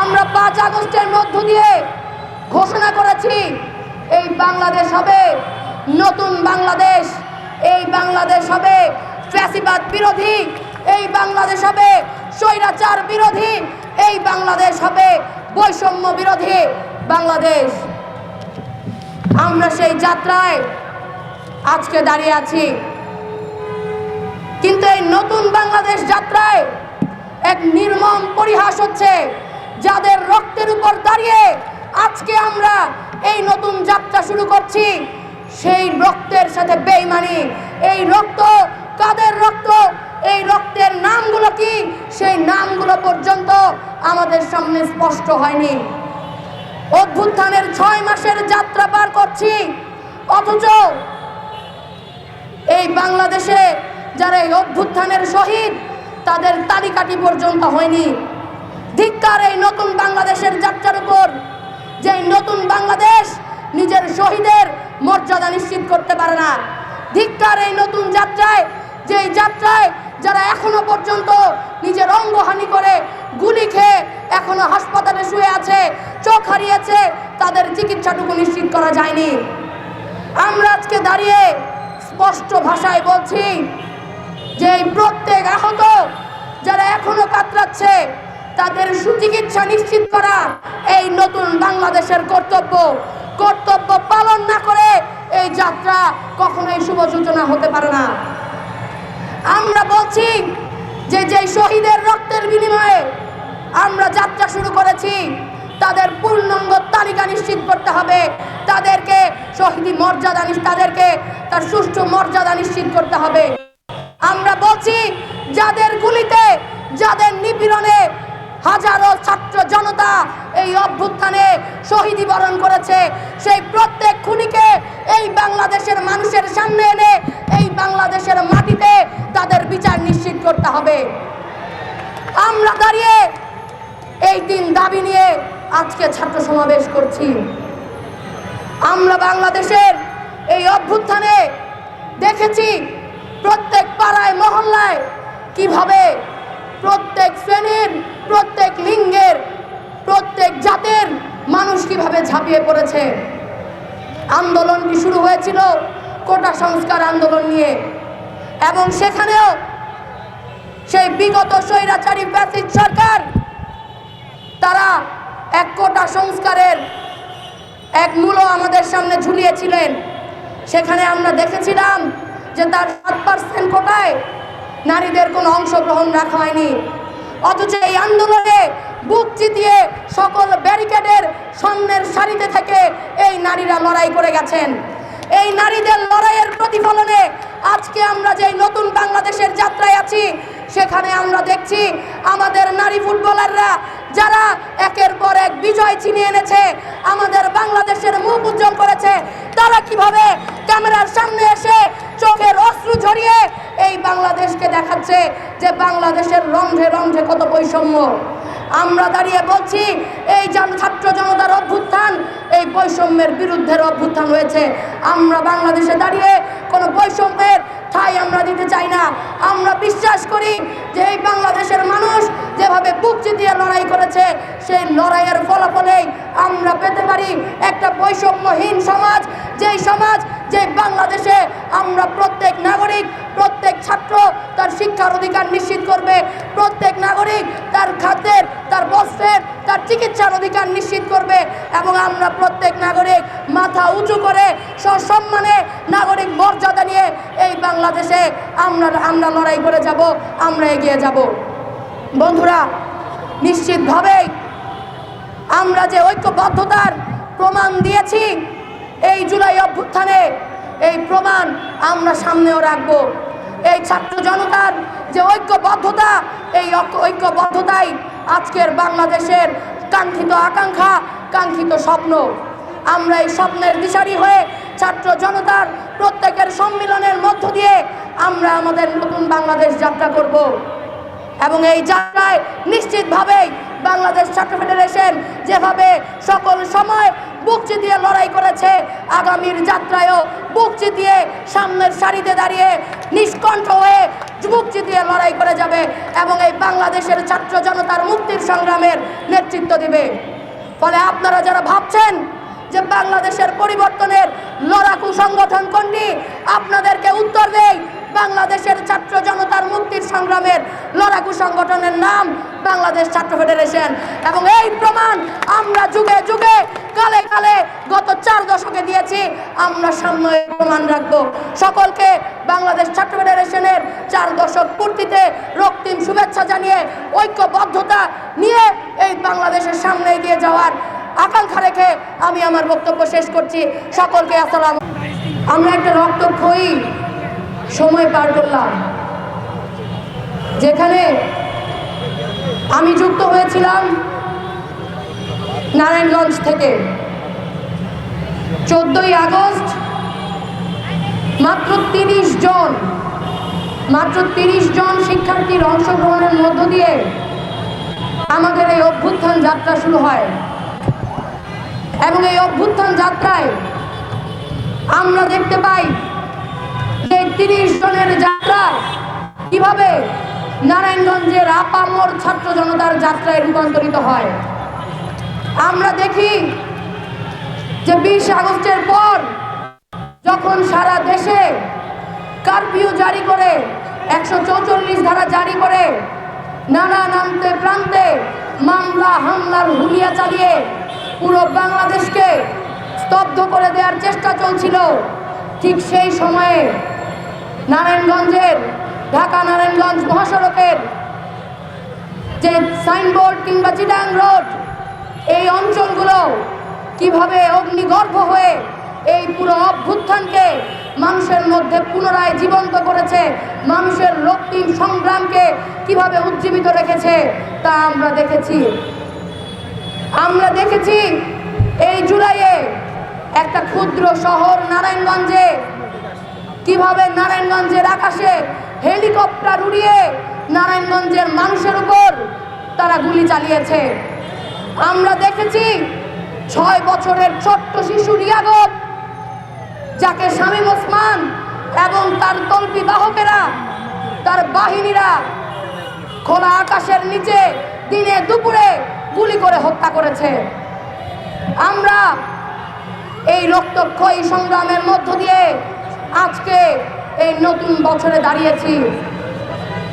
আমরা পাঁচ আগস্টের মধ্য দিয়ে ঘোষণা করেছি, এই বাংলাদেশ হবে নতুন বাংলাদেশ, এই বাংলাদেশ হবে ফ্যাসিবাদ বিরোধী, এই বাংলাদেশ হবে স্বৈরাচার বিরোধী, এই বাংলাদেশ হবে বৈষম্য বিরোধী বাংলাদেশ। আমরা সেই যাত্রায় আজকে দাঁড়িয়ে আছি। কিন্তু এই নতুন বাংলাদেশ যাত্রায় এক নির্মম পরিহাস হচ্ছে। যাদের রক্তের উপর দাঁড়িয়ে আজকে আমরা এই নতুন যাত্রা শুরু করছি, সেই রক্তের সাথে বেইমানি, এই রক্ত কাদের রক্ত? এই রক্তের নামগুলো কি? সেই নামগুলো পর্যন্ত আমাদের সামনে স্পষ্ট হয়নি। অভ্যুত্থানের ছয় মাসের যাত্রা পার করছি, অথচ এই বাংলাদেশে যারা এই অভ্যুত্থানের শহীদ, তাদের তালিকাটি পর্যন্ত হয়নি। ধিক্কার এই নতুন বাংলাদেশের যাত্রার উপর, যে নতুন বাংলাদেশ নিজের শহীদের মর্যাদা নিশ্চিত করতে পারে না। ধিক্কার এই নতুন যাত্রায়, যে যাত্রায় যারা এখনও পর্যন্ত নিজের অঙ্গহানি করে, গুলি খেয়ে এখনও হাসপাতালে শুয়ে আছে, চোখ হারিয়েছে, তাদের চিকিৎসাটুকু নিশ্চিত করা যায়নি। আমরা আজকে দাঁড়িয়ে স্পষ্ট ভাষায় বলছি যে প্রত্যেক সুচিকিৎসা নিশ্চিত করা এই নতুন বাংলাদেশের কর্তব্য। কর্তব্য পালন না করে এই যাত্রা কখনোই শুভ সূচনা হতে পারে না। আমরা বলছি যে যে শহীদের রক্তের বিনিময়ে আমরা যাত্রা শুরু করেছি, তাদের পূর্ণাঙ্গ তালিকা নিশ্চিত করতে হবে। তাদেরকে শহীদি মর্যাদা তাদেরকে তার সুষ্ঠু মর্যাদা নিশ্চিত করতে হবে। আমরা বলছি, যাদের গুলিতে, যাদের নিপীড়নে হাজারো ছাত্র জনতা এই অভ্যুত্থানে শহীদি বরণ করেছে। সেই প্রত্যেক খুনিকে এই বাংলাদেশের মানুষের সামনে এনে এই বাংলাদেশের মাটিতে তাদের বিচার নিশ্চিত করতে হবে। আমরা দাঁড়িয়ে এই দিন দাবি নিয়ে আজকে ছাত্র সমাবেশ করছি। আমরা বাংলাদেশের এই অভ্যুত্থানে দেখেছি প্রত্যেক পাড়ায়, মহল্লায় কীভাবে প্রত্যেক শ্রেণির, প্রত্যেক লিঙ্গের, প্রত্যেক জাতের মানুষ কীভাবে ঝাঁপিয়ে পড়েছে? আন্দোলনটি শুরু হয়েছিল? কোটা সংস্কার আন্দোলন নিয়ে। এবং সেখানেও সেই বিগত স্বৈরাচারী ফ্যাসিস্ট সরকার, তারা এক কোটা সংস্কারের এক মূল্য আমাদের সামনে ঝুলিয়েছিলেন। সেখানে আমরা দেখেছিলাম যে তার সাত পার্সেন্ট কোটায় নারীদের কোনো অংশগ্রহণ রাখা হয়নি। অথচ এই আন্দোলনে বুক চিতিয়ে সকল ব্যারিকেডের সামনের সারিতে থেকে এই নারীরা লড়াই করে গেছেন। এই নারীদের লড়াইয়ের প্রতিফলনে আজকে আমরা যে নতুন বাংলাদেশের যাত্রায় আছি, সেখানে আমরা দেখছি আমাদের নারী ফুটবলাররা যারা একের পর এক বিজয় ছিনিয়ে এনেছে, আমাদের বাংলাদেশের মুখ উজ্জ্বল করেছে, তারা কীভাবে ক্যামেরার এই বাংলাদেশকে দেখাচ্ছে যে বাংলাদেশের রন্ধ্রে রন্ধ্রে কত বৈষম্য। আমরা দাঁড়িয়ে বলছি, এই জন ছাত্র জনতার অভ্যুত্থান, এই বৈষম্যের বিরুদ্ধের অভ্যুত্থান হয়েছে। আমরা বাংলাদেশে দাঁড়িয়ে কোনো বৈষম্যের ঠাই আমরা দিতে চাই না। আমরা বিশ্বাস করি যে এই বাংলাদেশের মানুষ যেভাবে বুক চিতিয়ে লড়াই করেছে, সেই লড়াইয়ের ফলাফলেই আমরা পেতে পারি একটা বৈষম্যহীন সমাজ। যেই সমাজ যে বাংলাদেশে আমরা প্রত্যেক নাগরিক, প্রত্যেক ছাত্র তার শিক্ষার অধিকার নিশ্চিত করবে। প্রত্যেক নাগরিক তার খাদ্যের, তার বস্ত্রের, তার চিকিৎসার অধিকার নিশ্চিত করবে এবং আমরা প্রত্যেক নাগরিক মাথা উঁচু করে সসম্মানে নাগরিক মর্যাদা নিয়ে এই বাংলাদেশে আমরা আমরা লড়াই করে যাব, আমরা এগিয়ে যাব। বন্ধুরা, নিশ্চিতভাবেই আমরা যে ঐক্যবদ্ধতার প্রমাণ দিয়েছি এই জুলাই অভ্যুত্থানে এই প্রমাণ আমরা সামনেও রাখব। এই ছাত্র জনতার যে ঐক্যবদ্ধতা, এই ঐক্য- ঐক্যবদ্ধতাই আজকের বাংলাদেশের কাঙ্ক্ষিত আকাঙ্ক্ষা, কাঙ্ক্ষিত স্বপ্ন। আমরা এই স্বপ্নের দিশারি হয়ে ছাত্র জনতার প্রত্যেকের সম্মিলনের মধ্য দিয়ে আমরা আমাদের নতুন বাংলাদেশ যাত্রা করব। এবং এই যাত্রায় নিশ্চিতভাবেই বাংলাদেশ ছাত্র ফেডারেশন যেভাবে সকল সময় বুকচি দিয়ে লড়াই করেছে আগামীর যাত্রায়ও বুকচি দিয়ে সামনের সারিতে দাঁড়িয়ে নিষ্কণ্ঠ হয়ে বুকচি দিয়ে লড়াই করে যাবে এবং এই বাংলাদেশের ছাত্র জনতার মুক্তির সংগ্রামের নেতৃত্ব দিবে। ফলে আপনারা যারা ভাবছেন যে বাংলাদেশের পরিবর্তনের লড়াকু সংগঠন কোনটি, আপনাদেরকে উত্তর দেই, বাংলাদেশের ছাত্র জনতার মুক্তির সংগ্রামের লড়াকু সংগঠনের নাম বাংলাদেশ ছাত্র ফেডারেশন। এবং এই প্রমাণ আমরা যুগে কালে কালে গত চার দশকে দিয়েছি আমরা সামনে প্রমাণ রাখব। সকলকে বাংলাদেশ ছাত্র ফেডারেশনের চার দশক পূর্তিতে রক্তিম শুভেচ্ছা জানিয়ে ঐক্যবদ্ধতা নিয়ে এই বাংলাদেশের সামনে এগিয়ে যাওয়ার আকাঙ্ক্ষা রেখে আমি আমার বক্তব্য শেষ করছি। সকলকে আসসালাম আমরা একটা রক্তক্ষয়ী সময় পার করলাম। যেখানে আমি যুক্ত হয়েছিলাম নারায়ণগঞ্জ থেকে। চোদ্দই আগস্ট, মাত্র তিরিশ জন, মাত্র তিরিশ জন শিক্ষার্থীর অংশগ্রহণের মধ্য দিয়ে আমাদের এই অভ্যুত্থান যাত্রা শুরু হয়। এবং এই অভ্যুত্থান যাত্রায় আমরা দেখতে পাই যে তিরিশ জনের যাত্রা কীভাবে নারায়ণগঞ্জের আপামর ছাত্র জনতার যাত্রায় রূপান্তরিত হয়। আমরা দেখি যে বিশ আগস্টের পর যখন সারা দেশে কারফিউ জারি করে, একশো চৌচল্লিশ ধারা জারি করে, নানা নামতে প্রান্তে মামলা, হামলার হুলিয়া চালিয়ে পুরো বাংলাদেশকে স্তব্ধ করে দেওয়ার চেষ্টা চলছিল। ঠিক সেই সময়ে নারায়ণগঞ্জের, ঢাকা নারায়ণগঞ্জ মহাসড়কের যে সাইনবোর্ড কিংবা চিটাং রোড, এই অঞ্চলগুলো কীভাবে অগ্নিগর্ভ হয়ে এই পুরো অভ্যুত্থানকে মানুষের মধ্যে পুনরায় জীবন্ত করেছে, মানুষের রক্তিম সংগ্রামকে কীভাবে উজ্জীবিত রেখেছে, তা আমরা দেখেছি। আমরা দেখেছি এই জুলাইয়ে একটা ক্ষুদ্র শহর নারায়ণগঞ্জে, কীভাবে নারায়ণগঞ্জের আকাশে হেলিকপ্টার উড়িয়ে নারায়ণগঞ্জের মানুষের উপর তারা গুলি চালিয়েছে। আমরা দেখেছি ছয় বছরের ছোট্ট শিশু রিয়াগত যাকে শামীম ওসমান এবং তার তল্পি বাহকেরা, তার বাহিনীরা খোলা আকাশের নিচে দিনে দুপুরে গুলি করে হত্যা করেছে। আমরা এই রক্তক্ষয়ী সংগ্রামের মধ্য দিয়ে আজকে এই নতুন বছরে দাঁড়িয়েছি।